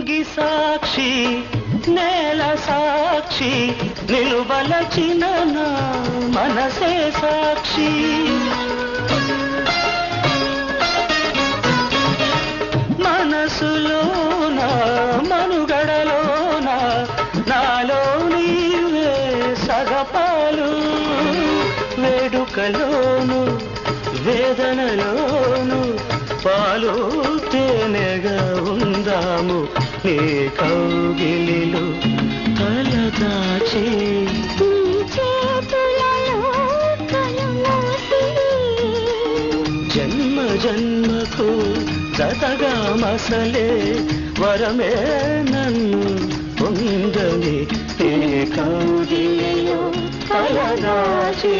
నింగి సాక్షి నేల సాక్షి నిలువలచిన నా మనసే సాక్షి. మనసులోన మనుగడలోన నాలో నీవే సగపాలు. వేడుకలోను వేదనలోను పాలు తేనె ఉందాము నీ కౌగిలిలో తలదాచి జన్మ జన్మకు జతగా మసలే వరమే నన్ను ఉందని నీ కౌగిలిలో కలదాచే.